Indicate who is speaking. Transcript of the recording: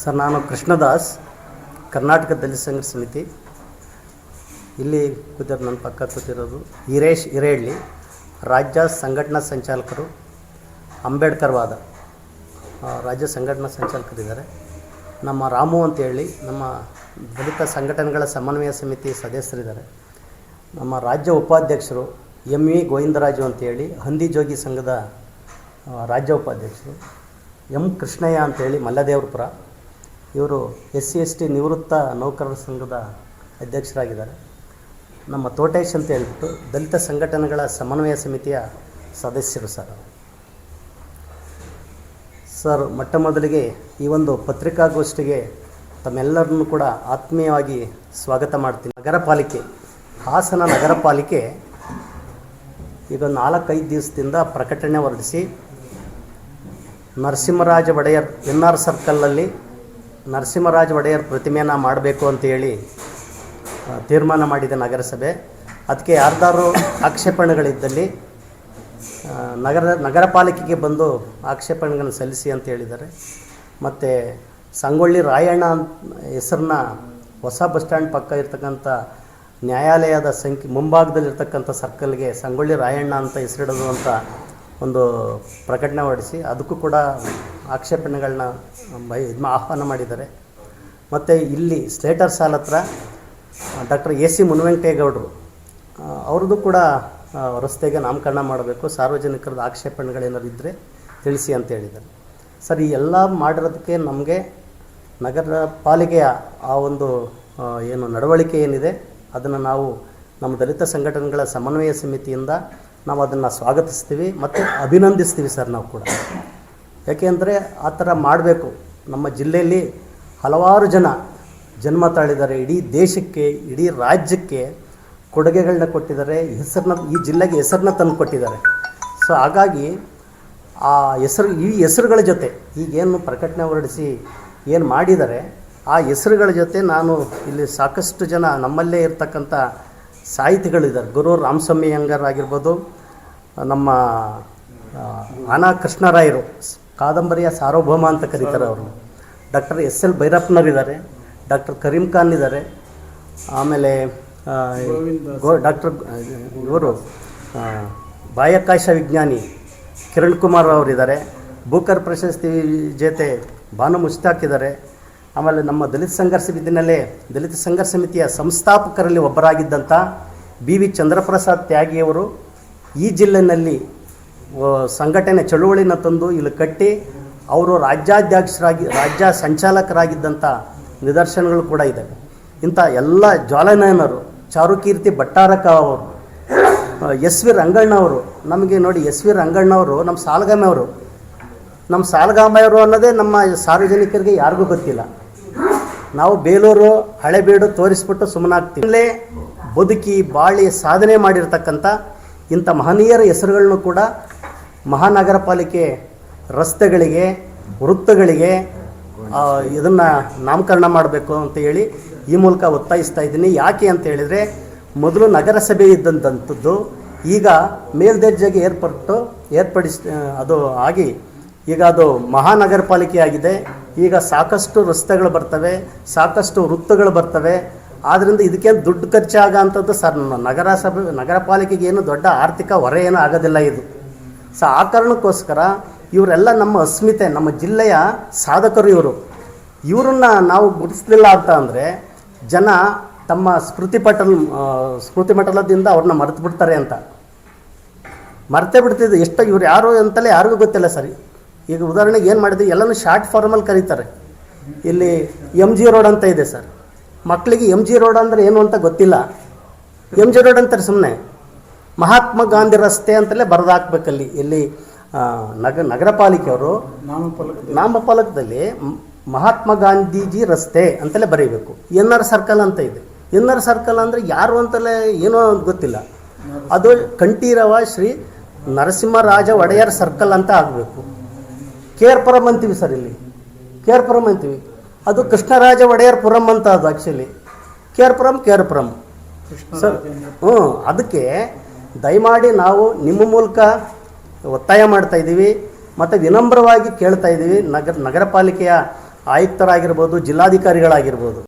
Speaker 1: Sir, ನಾನು ಕೃಷ್ಣದಾಸ್ ಕರ್ನಾಟಕ ದಲಿತ ಸಂಘ ಸಮಿತಿ. ಇಲ್ಲಿ ಕೂತಿರೋದು ನನ್ನ ಪಕ್ಕ ಕೂತಿರೋದು ಹಿರೇಶ್ ಹಿರೇಳ್ಳಿ, ರಾಜ್ಯ ಸಂಘಟನಾ ಸಂಚಾಲಕರು. ಅಂಬೇಡ್ಕರ್ ವಾದ. ರಾಜ್ಯ ಸಂಘಟನಾ ಸಂಚಾಲಕರಿದ್ದಾರೆ. ನಮ್ಮ ರಾಮು ಅಂತ ಹೇಳಿ, ನಮ್ಮ ದಲಿತ ಸಂಘಟನೆಗಳ ಸಮನ್ವಯ ಸಮಿತಿ ಸದಸ್ಯರಿದ್ದಾರೆ. ನಮ್ಮ ರಾಜ್ಯ ಉಪಾಧ್ಯಕ್ಷರು ಎಂ ವಿ ಗೋವಿಂದರಾಜು ಅಂತೇಳಿ ಹಂದಿ ಜೋಗಿ ಸಂಘದ ರಾಜ್ಯ ಉಪಾಧ್ಯಕ್ಷರು ಎಂ ಕೃಷ್ಣಯ್ಯ ಅಂತೇಳಿ ಮಲ್ಲದೇವ್ರಪುರ, ಇವರು ಎಸ್ ಸಿ, ಎಸ್ ಟಿ ನಿವೃತ್ತ ನೌಕರರ ಸಂಘದ ಅಧ್ಯಕ್ಷರಾಗಿದ್ದಾರೆ. ನಮ್ಮ ತೋಟೇಶ್ ಅಂತ ಹೇಳ್ಬಿಟ್ಟು ದಲಿತ ಸಂಘಟನೆಗಳ ಸಮನ್ವಯ ಸಮಿತಿಯ ಸದಸ್ಯರು ಸರ್ ಸರ್, ಮೊಟ್ಟ ಮೊದಲಿಗೆ ಈ ಒಂದು ಪತ್ರಿಕಾಗೋಷ್ಠಿಗೆ ತಮ್ಮೆಲ್ಲರನ್ನು ಕೂಡ ಆತ್ಮೀಯವಾಗಿ ಸ್ವಾಗತ ಮಾಡ್ತೀನಿ. ನಗರ ಪಾಲಿಕೆ, ಹಾಸನ ನಗರ ಪಾಲಿಕೆ ಈಗ ನಾಲ್ಕೈದು ದಿವಸದಿಂದ ಪ್ರಕಟಣೆ ಹೊರಡಿಸಿ ನರಸಿಂಹರಾಜ ಒಡೆಯರ್ ಎನ್ ಆರ್ ಸರ್ಕಲ್ನಲ್ಲಿ ನರಸಿಂಹರಾಜ ಒಡೆಯರ್ ಪ್ರತಿಮೆಯನ್ನು ಮಾಡಬೇಕು ಅಂತ ಹೇಳಿ ಆ, ತೀರ್ಮಾನ ಮಾಡಿದೆ ನಗರಸಭೆ. ಅದಕ್ಕೆ ಯಾರ್ದಾರು ಆಕ್ಷೇಪಣೆಗಳಿದ್ದಲ್ಲಿ ನಗರ ನಗರ ಪಾಲಿಕೆಗೆ ಬಂದು ಆಕ್ಷೇಪಣೆಗಳನ್ನು ಸಲ್ಲಿಸಿ ಅಂತ ಹೇಳಿದ್ದಾರೆ. ಮತ್ತು ಸಂಗೊಳ್ಳಿ ರಾಯಣ್ಣ ಹೆಸರನ್ನ ಹೊಸ ಬಸ್ ಸ್ಟ್ಯಾಂಡ್ ಪಕ್ಕ ಇರ್ತಕ್ಕಂಥ ನ್ಯಾಯಾಲಯದ ಸಂಖ್ಯೆ ಮುಂಭಾಗದಲ್ಲಿರ್ತಕ್ಕಂಥ ಸರ್ಕಲ್ಗೆ ಸಂಗೊಳ್ಳಿ ರಾಯಣ್ಣ ಅಂತ ಹೆಸರಿಡೋದು ಅಂತ ಒಂದು ಪ್ರಕಟಣೆ ಹೊರಡಿಸಿ, ಅದಕ್ಕೂ ಕೂಡ ಆಕ್ಷೇಪಣೆಗಳನ್ನ ಇದು ಆಹ್ವಾನ ಮಾಡಿದ್ದಾರೆ. ಮತ್ತು ಇಲ್ಲಿ ಸ್ಲೇಟರ್ ಸಾಲ್ ಹತ್ರ ಡಾಕ್ಟರ್ ಎ ಸಿ ಮುನ್ವೆಂಕಟೇಗೌಡರು ಅವ್ರದ್ದು ಕೂಡ ರಸ್ತೆಗೆ ನಾಮಕರಣ ಮಾಡಬೇಕು, ಸಾರ್ವಜನಿಕರದ ಆಕ್ಷೇಪಣೆಗಳೇನಾದ್ರು ಇದ್ದರೆ ತಿಳಿಸಿ ಅಂತ ಹೇಳಿದ್ದಾರೆ. ಸರ್, ಈ ಎಲ್ಲ ಮಾಡಿರೋದಕ್ಕೆ ನಮಗೆ ನಗರ ಪಾಲಿಕೆಯ ಆ ಒಂದು ಏನು ನಡವಳಿಕೆ ಏನಿದೆ, ಅದನ್ನು ನಾವು ನಮ್ಮ ದಲಿತ ಸಂಘಟನೆಗಳ ಸಮನ್ವಯ ಸಮಿತಿಯಿಂದ ನಾವು ಅದನ್ನು ಸ್ವಾಗತಿಸ್ತೀವಿ ಮತ್ತು ಅಭಿನಂದಿಸ್ತೀವಿ ಸರ್ ನಾವು ಕೂಡ. ಯಾಕೆಂದರೆ ಆ ಥರ ಮಾಡಬೇಕು. ನಮ್ಮ ಜಿಲ್ಲೆಯಲ್ಲಿ ಹಲವಾರು ಜನ ಜನ್ಮ ತಾಳಿದ್ದಾರೆ. ಇಡೀ ದೇಶಕ್ಕೆ, ಇಡೀ ರಾಜ್ಯಕ್ಕೆ ಕೊಡುಗೆಗಳನ್ನ ಕೊಟ್ಟಿದ್ದಾರೆ. ಹೆಸರನ್ನ ಈ ಜಿಲ್ಲೆಗೆ ಹೆಸರನ್ನ ತಂದು ಕೊಟ್ಟಿದ್ದಾರೆ. ಸೊ ಹಾಗಾಗಿ ಆ ಹೆಸರು, ಈ ಹೆಸರುಗಳ ಜೊತೆ ಈಗೇನು ಪ್ರಕಟಣೆ ಹೊರಡಿಸಿ ಏನು ಮಾಡಿದ್ದಾರೆ, ಆ ಹೆಸರುಗಳ ಜೊತೆ ನಾನು ಇಲ್ಲಿ ಸಾಕಷ್ಟು ಜನ ನಮ್ಮಲ್ಲೇ ಇರ್ತಕ್ಕಂಥ ಸಾಹಿತಿಗಳಿದ್ದಾರೆ. ಗುರು ರಾಮಸ್ವಾಮಿ ಆಗಿರ್ಬೋದು, ನಮ್ಮ ಆನಾ ಕೃಷ್ಣರಾಯರು, ಕಾದಂಬರಿಯ ಸಾರ್ವಭೌಮ ಅಂತ ಕರೀತಾರೆ ಅವರು. ಡಾಕ್ಟರ್ ಎಸ್ ಎಲ್ ಭೈರಪ್ಪನವರಿದ್ದಾರೆ ಡಾಕ್ಟರ್ ಕರೀಂ ಖಾನ್ ಇದ್ದಾರೆ, ಆಮೇಲೆ ಗೋ, ಡಾಕ್ಟರ್, ಇವರು ಬಾಹ್ಯಾಕಾಶ ವಿಜ್ಞಾನಿ ಕಿರಣ್ ಕುಮಾರ್ ಅವರಿದ್ದಾರೆ ಬೂಕರ್ ಪ್ರಶಸ್ತಿ ಜೊತೆ ಭಾನು ಮುಸ್ತಾಕ್ ಇದ್ದಾರೆ ಆಮೇಲೆ ನಮ್ಮ ದಲಿತ ಸಂಘರ್ಷ ಸಮಿತಿನಲ್ಲೇ ದಲಿತ ಸಂಘರ್ಷ ಸಮಿತಿಯ ಸಂಸ್ಥಾಪಕರಲ್ಲಿ ಒಬ್ಬರಾಗಿದ್ದಂಥ ಬಿ ವಿ ಚಂದ್ರಪ್ರಸಾದ್ ತ್ಯಾಗಿಯವರು ಈ ಜಿಲ್ಲೆಯಲ್ಲಿ ಸಂಘಟನೆ ಚಳುವಳಿನ ತಂದು ಇಲ್ಲಿ ಕಟ್ಟಿ ಅವರು ರಾಜ್ಯಾಧ್ಯಕ್ಷರಾಗಿ, ರಾಜ್ಯ ಸಂಚಾಲಕರಾಗಿದ್ದಂಥ ನಿದರ್ಶನಗಳು ಕೂಡ ಇದ್ದಾವೆ ಇಂಥ ಎಲ್ಲ ಜ್ವಾಲನಯನರು, ಚಾರುಕೀರ್ತಿ ಭಟ್ಟಾರಕ ಅವರು ಎಸ್ ವಿ ರಂಗಣ್ಣ ಅವರು, ನಮಗೆ ನೋಡಿ ಎಸ್ ವಿ ರಂಗಣ್ಣ ಅವರು, ನಮ್ಮ ಸಾಲಗಾಮೆಯವರು ನಮ್ಮ ಸಾಲಗಾಮೆಯವರು ಅನ್ನೋದೇ ನಮ್ಮ ಸಾರ್ವಜನಿಕರಿಗೆ ಯಾರಿಗೂ ಗೊತ್ತಿಲ್ಲ. ನಾವು ಬೇಲೂರು ಹಳೆಬೀಡು ತೋರಿಸ್ಬಿಟ್ಟು ಸುಮ್ಮನಾಗ್ತೀವಿ. ಬದುಕಿ ಬಾಳಿ ಸಾಧನೆ ಮಾಡಿರ್ತಕ್ಕಂಥ ಇಂಥ ಮಹನೀಯರ ಹೆಸರುಗಳನ್ನು ಕೂಡ ಮಹಾನಗರ ಪಾಲಿಕೆ ರಸ್ತೆಗಳಿಗೆ, ವೃತ್ತಗಳಿಗೆ ಇದನ್ನು ನಾಮಕರಣ ಮಾಡಬೇಕು ಅಂತ ಹೇಳಿ ಈ ಮೂಲಕ ಒತ್ತಾಯಿಸ್ತಾ ಇದ್ದೀನಿ. ಯಾಕೆ ಅಂತ ಹೇಳಿದರೆ, ಮೊದಲು ನಗರಸಭೆ ಇದ್ದಂಥದ್ದು ಈಗ ಮೇಲ್ದರ್ಜೆಗೆ ಏರ್ಪಟ್ಟು, ಏರ್ಪಡಿಸ್ ಅದು ಆಗಿ ಈಗ ಅದು ಮಹಾನಗರ ಪಾಲಿಕೆ ಆಗಿದೆ. ಈಗ ಸಾಕಷ್ಟು ರಸ್ತೆಗಳು ಬರ್ತವೆ ಸಾಕಷ್ಟು ವೃತ್ತಗಳು ಬರ್ತವೆ. ಆದ್ದರಿಂದ ಇದಕ್ಕೇನು ದುಡ್ಡು ಖರ್ಚಾಗಂಥದ್ದು ಸರ್ ಸರ್ ನಗರಸಭೆ ನಗರ ಪಾಲಿಕೆಗೆ ಏನು ದೊಡ್ಡ ಆರ್ಥಿಕ ಹೊರೆ ಏನೂ ಆಗೋದಿಲ್ಲ ಇದು. ಸೊ ಆ ಕಾರಣಕ್ಕೋಸ್ಕರ ಇವರೆಲ್ಲ ನಮ್ಮ ಅಸ್ಮಿತೆ ನಮ್ಮ ಜಿಲ್ಲೆಯ ಸಾಧಕರು ಇವರು. ಇವರನ್ನ ನಾವು ಗುರುತಿಸಲಿಲ್ಲ ಅಂತ ಅಂದರೆ ಜನ ತಮ್ಮ ಸ್ಮೃತಿ ಪಟಲ್ ಆ, ಸ್ಮೃತಿ ಮಟಲದಿಂದ ಅವ್ರನ್ನ ಮರೆತು ಬಿಡ್ತಾರೆ ಅಂತ. ಮರೆತೇ ಬಿಡ್ತಿದ್ದು ಎಷ್ಟು ಇವ್ರು ಯಾರು ಅಂತಲೇ ಯಾರಿಗೂ ಗೊತ್ತಿಲ್ಲ ಸರಿ. ಈಗ ಉದಾಹರಣೆಗೆ ಏನು ಮಾಡಿದ್ವಿ ಎಲ್ಲನೂ ಶಾರ್ಟ್ ಫಾರ್ಮಲ್ಲಿ ಕರೀತಾರೆ. ಇಲ್ಲಿ ಎಂ ಜಿ ರೋಡ್ ಅಂತ ಇದೆ ಸರ್. ಮಕ್ಕಳಿಗೆ ಎಂ ಜಿ ರೋಡ್ ಅಂದರೆ ಏನು ಅಂತ ಗೊತ್ತಿಲ್ಲ. ಎಂ ಜಿ ರೋಡ್ ಅಂತಾರೆ ಸುಮ್ಮನೆ ಮಹಾತ್ಮ ಗಾಂಧಿ ರಸ್ತೆ ಅಂತಲೇ ಬರೆದಾಕ್ಬೇಕಲ್ಲಿ ಇಲ್ಲಿ ನಗ ನಗರ ಪಾಲಿಕೆಯವರು
Speaker 2: ನಾಮಫಲಕ
Speaker 1: ನಾಮಫಲಕದಲ್ಲಿ ಮಹಾತ್ಮ ಗಾಂಧೀಜಿ ರಸ್ತೆ ಅಂತಲೇ ಬರೀಬೇಕು. ಎನ್ ಆರ್ ಸರ್ಕಲ್ ಅಂತ ಇದೆ. ಎನ್ ಆರ್ ಸರ್ಕಲ್ ಅಂದರೆ ಯಾರು ಅಂತಲೇ ಏನೋ ಗೊತ್ತಿಲ್ಲ. ಅದು ಕಂಠೀರವ ಶ್ರೀ ನರಸಿಂಹರಾಜ ಒಡೆಯರ್ ಸರ್ಕಲ್ ಅಂತ ಆಗಬೇಕು. ಕೆ ಆರ್ ಪುರಂ ಅಂತೀವಿ ಸರ್ ಇಲ್ಲಿ. ಕೆ ಆರ್ ಪುರಂ ಅಂತೀವಿ. ಅದು ಕೃಷ್ಣರಾಜ ಒಡೆಯರ್ ಪುರಂ ಅಂತ ಅದು actually K R Puram. K R Puram. Sir ಹ್ಞೂ ಅದಕ್ಕೆ ದಯಮಾಡಿ ನಾವು ನಿಮ್ಮ ಮೂಲಕ ಒತ್ತಾಯ ಮಾಡ್ತಾ ಇದ್ದೀವಿ. ಮತ್ತು ವಿನಮ್ರವಾಗಿ ಕೇಳ್ತಾ ಇದ್ದೀವಿ. ನಗರ ನಗರ ಪಾಲಿಕೆಯ ಆಯುಕ್ತರಾಗಿರ್ಬೋದು ಜಿಲ್ಲಾಧಿಕಾರಿಗಳಾಗಿರ್ಬೋದು.